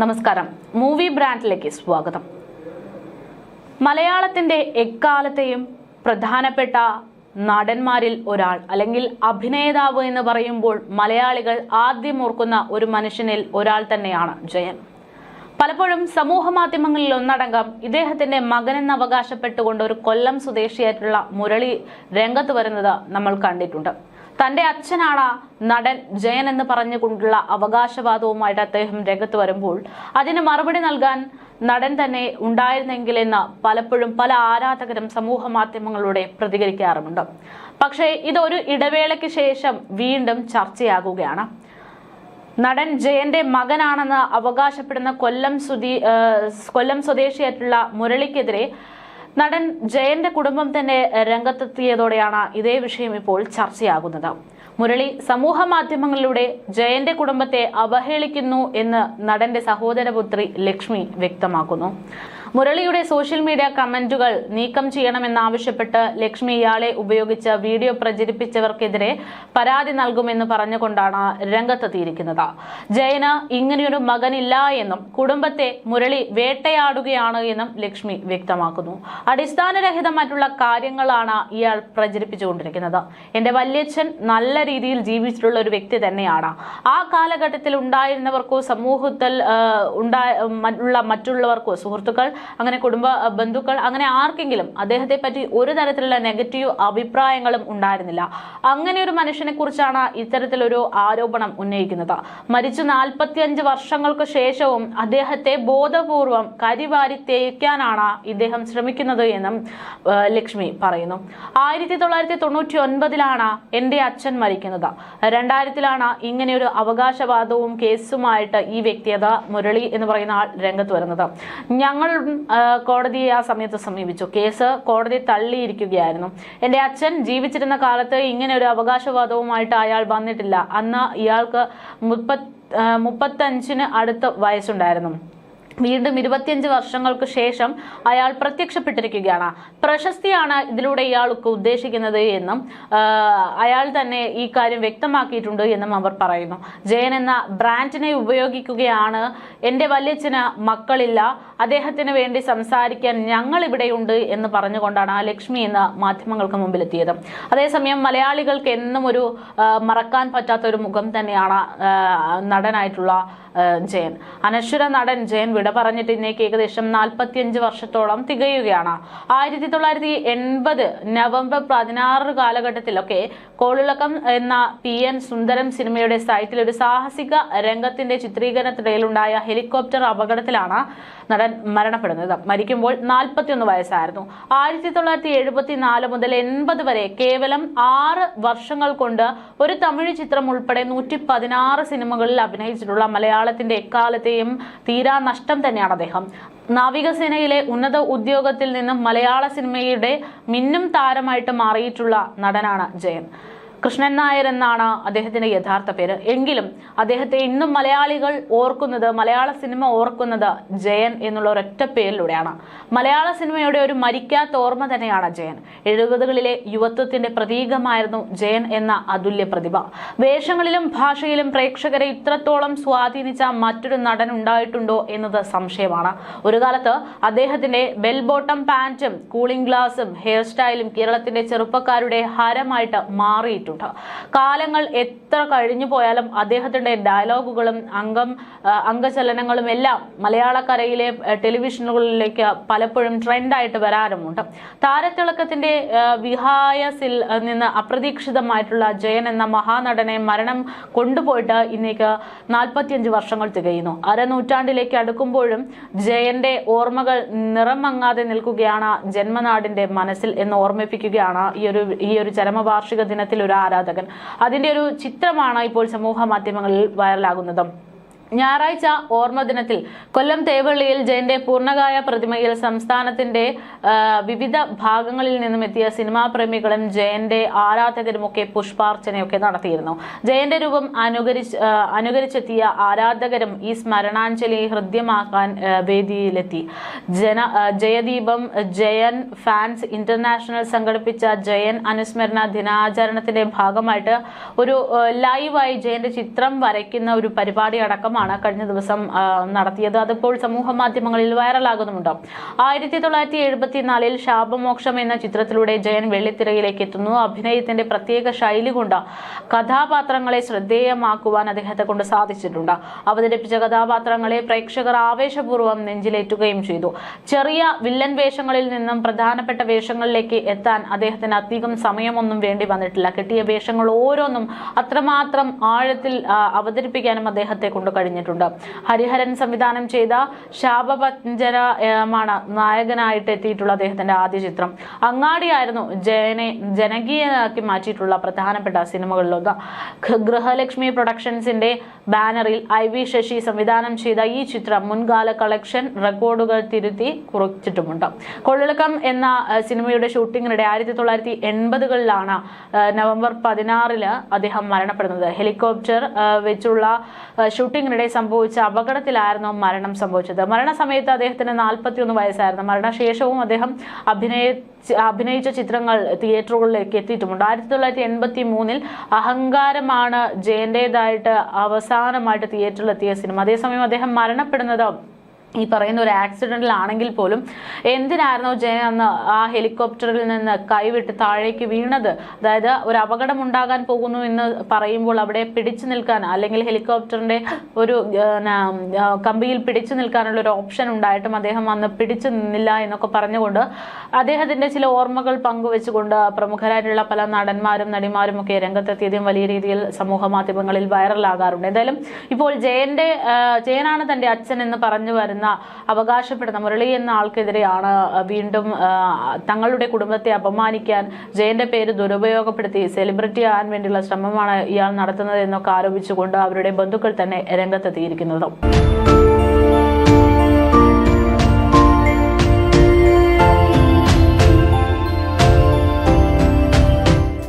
നമസ്കാരം. മൂവി ബ്രാൻഡിലേക്ക് സ്വാഗതം. മലയാളത്തിന്റെ എക്കാലത്തെയും പ്രധാനപ്പെട്ട നടന്മാരിൽ ഒരാൾ അല്ലെങ്കിൽ അഭിനേതാവ് എന്ന് പറയുമ്പോൾ മലയാളികൾ ആദ്യം ഓർക്കുന്ന ഒരു മനുഷ്യനിൽ ഒരാൾ തന്നെയാണ് ജയൻ. പലപ്പോഴും സമൂഹ മാധ്യമങ്ങളിൽ ഒന്നടങ്കം ഇദ്ദേഹത്തിന്റെ മകനെന്ന് അവകാശപ്പെട്ടുകൊണ്ട് ഒരു കൊല്ലം സ്വദേശിയായിട്ടുള്ള മുരളി രംഗത്ത് വരുന്നത് നമ്മൾ കണ്ടിട്ടുണ്ട്. തന്റെ അച്ഛനാണ് നടൻ ജയൻ എന്ന് പറഞ്ഞുകൊണ്ടുള്ള അവകാശവാദവുമായിട്ട് അദ്ദേഹം രംഗത്ത് വരുമ്പോൾ അതിന് മറുപടി നൽകാൻ നടൻ തന്നെ ഉണ്ടായിരുന്നെങ്കിലെന്ന് പലപ്പോഴും പല ആരാധകരും സമൂഹ മാധ്യമങ്ങളിലൂടെ പ്രതികരിക്കാറുമുണ്ട്. പക്ഷേ ഇതൊരു ഇടവേളയ്ക്ക് ശേഷം വീണ്ടും ചർച്ചയാകുകയാണ്. നടൻ ജയന്റെ മകനാണെന്ന് അവകാശപ്പെടുന്ന കൊല്ലം സ്വദീ കൊല്ലം സ്വദേശിയായിട്ടുള്ള മുരളിക്കെതിരെ നടൻ ജയന്റെ കുടുംബം തന്നെ രംഗത്തെത്തിയതോടെയാണ് ഇതേ വിഷയം ഇപ്പോൾ ചർച്ചയാകുന്നത്. മുരളി സമൂഹ മാധ്യമങ്ങളിലൂടെ ജയന്റെ കുടുംബത്തെ അവഹേളിക്കുന്നു എന്ന് നടന്റെ സഹോദരപുത്രി ലക്ഷ്മി വ്യക്തമാക്കുന്നു. മുരളിയുടെ സോഷ്യൽ മീഡിയ കമന്റുകൾ നീക്കം ചെയ്യണമെന്നാവശ്യപ്പെട്ട് ലക്ഷ്മി ഇയാളെ ഉപയോഗിച്ച് വീഡിയോ പ്രചരിപ്പിച്ചവർക്കെതിരെ പരാതി നൽകുമെന്ന് പറഞ്ഞുകൊണ്ടാണ് രംഗത്തെത്തിയിരിക്കുന്നത്. ജയന് ഇങ്ങനെയൊരു മകനില്ല എന്നും കുടുംബത്തെ മുരളി വേട്ടയാടുകയാണ് എന്നും ലക്ഷ്മി വ്യക്തമാക്കുന്നു. അടിസ്ഥാനരഹിതമായിട്ടുള്ള കാര്യങ്ങളാണ് ഇയാൾ പ്രചരിപ്പിച്ചുകൊണ്ടിരിക്കുന്നത്. എന്റെ വല്യച്ഛൻ നല്ല രീതിയിൽ ജീവിച്ചിട്ടുള്ള ഒരു വ്യക്തി തന്നെയാണ്. ആ കാലഘട്ടത്തിൽ ഉണ്ടായിരുന്നവർക്കോ സമൂഹത്തിൽ ഉണ്ടായ ഉള്ള മറ്റുള്ളവർക്കോ സുഹൃത്തുക്കൾ അങ്ങനെ കുടുംബ ബന്ധുക്കൾ അങ്ങനെ ആർക്കെങ്കിലും അദ്ദേഹത്തെ പറ്റി ഒരു തരത്തിലുള്ള നെഗറ്റീവ് അഭിപ്രായങ്ങളും ഉണ്ടായിരുന്നില്ല. അങ്ങനെ ഒരു മനുഷ്യനെ കുറിച്ചാണ് ഇത്തരത്തിലൊരു ആരോപണം ഉന്നയിക്കുന്നത്. മരിച്ചു നാൽപ്പത്തിയഞ്ച് വർഷങ്ങൾക്ക് ശേഷവും അദ്ദേഹത്തെ ബോധപൂർവം കരിവാരി തേക്കാനാണ് ഇദ്ദേഹം ശ്രമിക്കുന്നത് എന്നും ലക്ഷ്മി പറയുന്നു. ആയിരത്തി തൊള്ളായിരത്തി തൊണ്ണൂറ്റി ഒൻപതിലാണ് എന്റെ അച്ഛൻ മരിക്കുന്നത്. രണ്ടായിരത്തിലാണ് ഇങ്ങനെയൊരു അവകാശവാദവും കേസുമായിട്ട് ഈ വ്യക്തിയത മുരളി എന്ന് പറയുന്ന ആൾ രംഗത്ത് വരുന്നത്. ഞങ്ങൾ ആ, കോടതിയെ ആ സമയത്ത് സമീപിച്ചു. കേസ് കോടതി തള്ളിയിരിക്കുകയായിരുന്നു. എന്റെ അച്ഛൻ ജീവിച്ചിരുന്ന കാലത്ത് ഇങ്ങനെ ഒരു അവകാശവാദവുമായിട്ട് അയാൾ വന്നിട്ടില്ല. അന്ന് ഇയാൾക്ക് മുപ്പത്തഞ്ചിന് അടുത്ത് വയസ്സുണ്ടായിരുന്നു. വീണ്ടും ഇരുപത്തിയഞ്ച് വർഷങ്ങൾക്ക് ശേഷം അയാൾ പ്രത്യക്ഷപ്പെട്ടിരിക്കുകയാണ്. പ്രശസ്തിയാണ് ഇതിലൂടെ ഇയാൾക്ക് ഉദ്ദേശിക്കുന്നത് എന്നും അയാൾ തന്നെ ഈ കാര്യം വ്യക്തമാക്കിയിട്ടുണ്ട് എന്നും അവർ പറയുന്നു. ജയൻ എന്ന ബ്രാൻഡിനെ ഉപയോഗിക്കുകയാണ്. എന്റെ വല്യച്ഛന് മക്കളില്ല. അദ്ദേഹത്തിന് വേണ്ടി സംസാരിക്കാൻ ഞങ്ങൾ ഇവിടെയുണ്ട് എന്ന് പറഞ്ഞുകൊണ്ടാണ് ആ ലക്ഷ്മി എന്ന മാധ്യമങ്ങൾക്ക് മുമ്പിലെത്തിയത്. അതേസമയം മലയാളികൾക്ക് എന്നും ഒരു മറക്കാൻ പറ്റാത്ത ഒരു മുഖം തന്നെയാണ് നടനായിട്ടുള്ള ജയൻ. അനശ്വര നടൻ ജയൻ വിട പറഞ്ഞിട്ട് ഇന്നേക്ക് ഏകദേശം നാൽപ്പത്തിയഞ്ച് വർഷത്തോളം തികയുകയാണ്. ആയിരത്തി തൊള്ളായിരത്തി എൺപത് നവംബർ പതിനാറ് കാലഘട്ടത്തിലൊക്കെ കോളിളക്കം എന്ന പി എൻ സുന്ദരം സിനിമയുടെ സൈറ്റിൽ ഒരു സാഹസിക രംഗത്തിന്റെ ചിത്രീകരണത്തിനിടയിലുണ്ടായ ഹെലികോപ്റ്റർ അപകടത്തിലാണ് നടൻ മരണപ്പെടുന്നത്. മരിക്കുമ്പോൾ നാൽപ്പത്തിയൊന്ന് വയസ്സായിരുന്നു. ആയിരത്തി തൊള്ളായിരത്തി എഴുപത്തി നാല് മുതൽ എൺപത് വരെ കേവലം ആറ് വർഷങ്ങൾ കൊണ്ട് ഒരു തമിഴ് ചിത്രം ഉൾപ്പെടെ നൂറ്റി പതിനാറ് സിനിമകളിൽ അഭിനയിച്ചിട്ടുള്ള മലയാളത്തിന്റെ എക്കാലത്തെയും തീരാ നഷ്ടം തന്നെയാണ് അദ്ദേഹം. നാവികസേനയിലെ ഉന്നത ഉദ്യോഗത്തിൽ നിന്നും മലയാള സിനിമയുടെ മിന്നും താരമായിട്ട് മാറിയിട്ടുള്ള നടനാണ് ജയൻ. കൃഷ്ണൻ നായർ എന്നാണ് അദ്ദേഹത്തിന്റെ യഥാർത്ഥ പേര്. എങ്കിലും അദ്ദേഹത്തെ ഇന്നും മലയാളികൾ ഓർക്കുന്നത് മലയാള സിനിമ ഓർക്കുന്നത് ജയൻ എന്നുള്ള ഒരൊറ്റ പേരിലൂടെയാണ്. മലയാള സിനിമയുടെ ഒരു മരിക്കാത്ത ഓർമ്മ തന്നെയാണ് ജയൻ. എഴുപതുകളിലെ യുവത്വത്തിന്റെ പ്രതീകമായിരുന്നു ജയൻ എന്ന അതുല്യ പ്രതിഭ. വേഷങ്ങളിലും ഭാഷയിലും പ്രേക്ഷകരെ ഇത്രത്തോളം സ്വാധീനിച്ച മറ്റൊരു നടൻ ഉണ്ടായിട്ടുണ്ടോ എന്നത് സംശയമാണ്. ഒരു കാലത്ത് അദ്ദേഹത്തിന്റെ ബെൽ ബോട്ടം പാന്റും കൂളിംഗ് ഗ്ലാസും ഹെയർ സ്റ്റൈലും കേരളത്തിന്റെ ചെറുപ്പക്കാരുടെ ഹരമായിട്ട് മാറിയിട്ടുണ്ട്. കാലങ്ങൾ എത്ര കഴിഞ്ഞു പോയാലും അദ്ദേഹത്തിന്റെ ഡയലോഗുകളും അംഗം അംഗചലനങ്ങളും എല്ലാം മലയാളക്കരയിലെ ടെലിവിഷനുകളിലേക്ക് പലപ്പോഴും ട്രെൻഡായിട്ട് വരാറുമുണ്ട്. താരത്തിളക്കത്തിന്റെ വിഹായസിൽ നിന്ന് അപ്രതീക്ഷിതമായിട്ടുള്ള ജയൻ എന്ന മഹാനടനെ മരണം കൊണ്ടുപോയിട്ട് ഇന്നേക്ക് നാൽപ്പത്തിയഞ്ച് വർഷങ്ങൾ തികയുന്നു. അരനൂറ്റാണ്ടിലേക്ക് അടുക്കുമ്പോഴും ജയന്റെ ഓർമ്മകൾ നിറമങ്ങാതെ നിൽക്കുകയാണ് ജന്മനാടിന്റെ മനസ്സിൽ എന്ന് ഓർമ്മിപ്പിക്കുകയാണ് ഈ ഒരു ഈ ഒരു ചരമവാർഷിക ദിനത്തിൽ ഒരു ആരാധകൻ. അതിന്റെ ഒരു ചിത്രമാണ് ഇപ്പോൾ സമൂഹ മാധ്യമങ്ങളിൽ വൈറലാകുന്നത്. ഞായറാഴ്ച ഓർമ്മദിനത്തിൽ കൊല്ലം തേവള്ളിയിൽ ജയന്റെ പൂർണകായ പ്രതിമയിൽ സംസ്ഥാനത്തിന്റെ വിവിധ ഭാഗങ്ങളിൽ നിന്നും എത്തിയ സിനിമാ പ്രേമികളും ജയന്റെ ആരാധകരുമൊക്കെ പുഷ്പാർച്ചനയൊക്കെ നടത്തിയിരുന്നു. ജയന്റെ രൂപം അനുകരിച്ച് അനുകരിച്ചെത്തിയ ആരാധകരും ഈ സ്മരണാഞ്ജലി ഹൃദ്യമാക്കാൻ വേദിയിലെത്തി. ജന ജയദീപം ജയൻ ഫാൻസ് ഇന്റർനാഷണൽ സംഘടിപ്പിച്ച ജയൻ അനുസ്മരണ ദിനാചരണത്തിന്റെ ഭാഗമായിട്ട് ഒരു ലൈവായി ജയന്റെ ചിത്രം വരയ്ക്കുന്ന ഒരു പരിപാടി അടക്കം വിവാഹമാണ് കഴിഞ്ഞ ദിവസം നടത്തിയത്. അതിപ്പോൾ സമൂഹ മാധ്യമങ്ങളിൽ വൈറലാകുന്നുമുണ്ട്. ആയിരത്തി തൊള്ളായിരത്തി എഴുപത്തിനാലിൽ ശാപമോക്ഷം എന്ന ചിത്രത്തിലൂടെ ജയൻ വെള്ളിത്തിരയിലേക്ക് എത്തുന്നു. അഭിനയത്തിന്റെ പ്രത്യേക ശൈലി കൊണ്ട് കഥാപാത്രങ്ങളെ ശ്രദ്ധേയമാക്കുവാൻ അദ്ദേഹത്തെ കൊണ്ട് സാധിച്ചിട്ടുണ്ട്. അവതരിപ്പിച്ച കഥാപാത്രങ്ങളെ പ്രേക്ഷകർ ആവേശപൂർവം നെഞ്ചിലേറ്റുകയും ചെയ്തു. ചെറിയ വില്ലൻ വേഷങ്ങളിൽ നിന്നും പ്രധാനപ്പെട്ട വേഷങ്ങളിലേക്ക് എത്താൻ അദ്ദേഹത്തിന് അധികം സമയമൊന്നും വേണ്ടി വന്നിട്ടില്ല. കിട്ടിയ വേഷങ്ങൾ ഓരോന്നും അത്രമാത്രം ആഴത്തിൽ അവതരിപ്പിക്കാനും അദ്ദേഹത്തെ കൊണ്ട് കഴിഞ്ഞിട്ടുണ്ട്. ഹരിഹരൻ സംവിധാനം ചെയ്ത ശാപപഞ്ചരമാണ് നായകനായിട്ട് എത്തിയിട്ടുള്ള അദ്ദേഹത്തിന്റെ ആദ്യ ചിത്രം. അങ്ങാടിയായിരുന്നു ജയനെ ജനകീയനാക്കി മാറ്റിയിട്ടുള്ള പ്രധാനപ്പെട്ട സിനിമകളിലൊന്ന്. ഗൃഹലക്ഷ്മി പ്രൊഡക്ഷൻസിന്റെ ബാനറിൽ ഐ വി ശശി സംവിധാനം ചെയ്ത ഈ ചിത്രം മുൻകാല കളക്ഷൻ റെക്കോർഡുകൾ തിരുത്തി കുറിച്ചിട്ടുമുണ്ട്. കൊള്ളിളക്കം എന്ന സിനിമയുടെ ഷൂട്ടിങ്ങിനിടെ ആയിരത്തി തൊള്ളായിരത്തി എൺപതുകളിലാണ് നവംബർ പതിനാറിൽ അദ്ദേഹം മരണപ്പെടുന്നത്. ഹെലികോപ്റ്റർ വെച്ചുള്ള ആ, ഷൂട്ടിങ്ങിനിടെ സംഭവിച്ച അപകടത്തിലായിരുന്നു മരണം സംഭവിച്ചത്. മരണസമയത്ത് അദ്ദേഹത്തിന് നാൽപ്പത്തിയൊന്ന് വയസ്സായിരുന്നു. മരണശേഷവും അദ്ദേഹം അഭിനയ അഭിനയിച്ച ചിത്രങ്ങൾ തിയേറ്ററുകളിലേക്ക് എത്തിയിട്ടുമുണ്ട്. ആയിരത്തി തൊള്ളായിരത്തി എൺപത്തി മൂന്നിൽ അഹങ്കാരമാണ് ജയന്റേതായിട്ട് അവസാനമായിട്ട് തിയേറ്ററിൽ എത്തിയ സിനിമ. അതേസമയം അദ്ദേഹം മരണപ്പെടുന്നത് ഈ പറയുന്ന ഒരു ആക്സിഡന്റിലാണെങ്കിൽ പോലും എന്തിനായിരുന്നു ജയൻ അന്ന് ആ ഹെലികോപ്റ്ററിൽ നിന്ന് കൈവിട്ട് താഴേക്ക് വീണത്? അതായത് ഒരു അപകടം ഉണ്ടാകാൻ പോകുന്നു എന്ന് പറയുമ്പോൾ അവിടെ പിടിച്ചു നിൽക്കാൻ അല്ലെങ്കിൽ ഹെലികോപ്റ്ററിന്റെ ഒരു കമ്പിയിൽ പിടിച്ചു നിൽക്കാനുള്ള ഒരു ഓപ്ഷൻ ഉണ്ടായിട്ടും അദ്ദേഹം അന്ന് പിടിച്ചു നിന്നില്ല എന്നൊക്കെ പറഞ്ഞുകൊണ്ട് അദ്ദേഹത്തിന്റെ ചില ഓർമ്മകൾ പങ്കുവെച്ചുകൊണ്ട് പ്രമുഖരായിട്ടുള്ള പല നടന്മാരും നടിമാരും ഒക്കെ രംഗത്തെത്തിയതും വലിയ രീതിയിൽ സമൂഹ മാധ്യമങ്ങളിൽ വൈറലാകാറുണ്ട് എന്തായാലും ഇപ്പോൾ ജയന്റെ ആ, ജയനാണ് തന്റെ അച്ഛൻ എന്ന് പറഞ്ഞു വരുന്ന അവകാശപ്പെടുന്ന മുരളി എന്ന ആൾക്കെതിരെയാണ് വീണ്ടും തങ്ങളുടെ കുടുംബത്തെ അപമാനിക്കാൻ ജയന്റെ പേര് ദുരുപയോഗപ്പെടുത്തി സെലിബ്രിറ്റി ആകാൻ വേണ്ടിയുള്ള ശ്രമമാണ് ഇയാൾ നടത്തുന്നത് എന്നൊക്കെ ആരോപിച്ചുകൊണ്ട് അവരുടെ ബന്ധുക്കൾ തന്നെ രംഗത്തെത്തിയിരിക്കുന്നത്.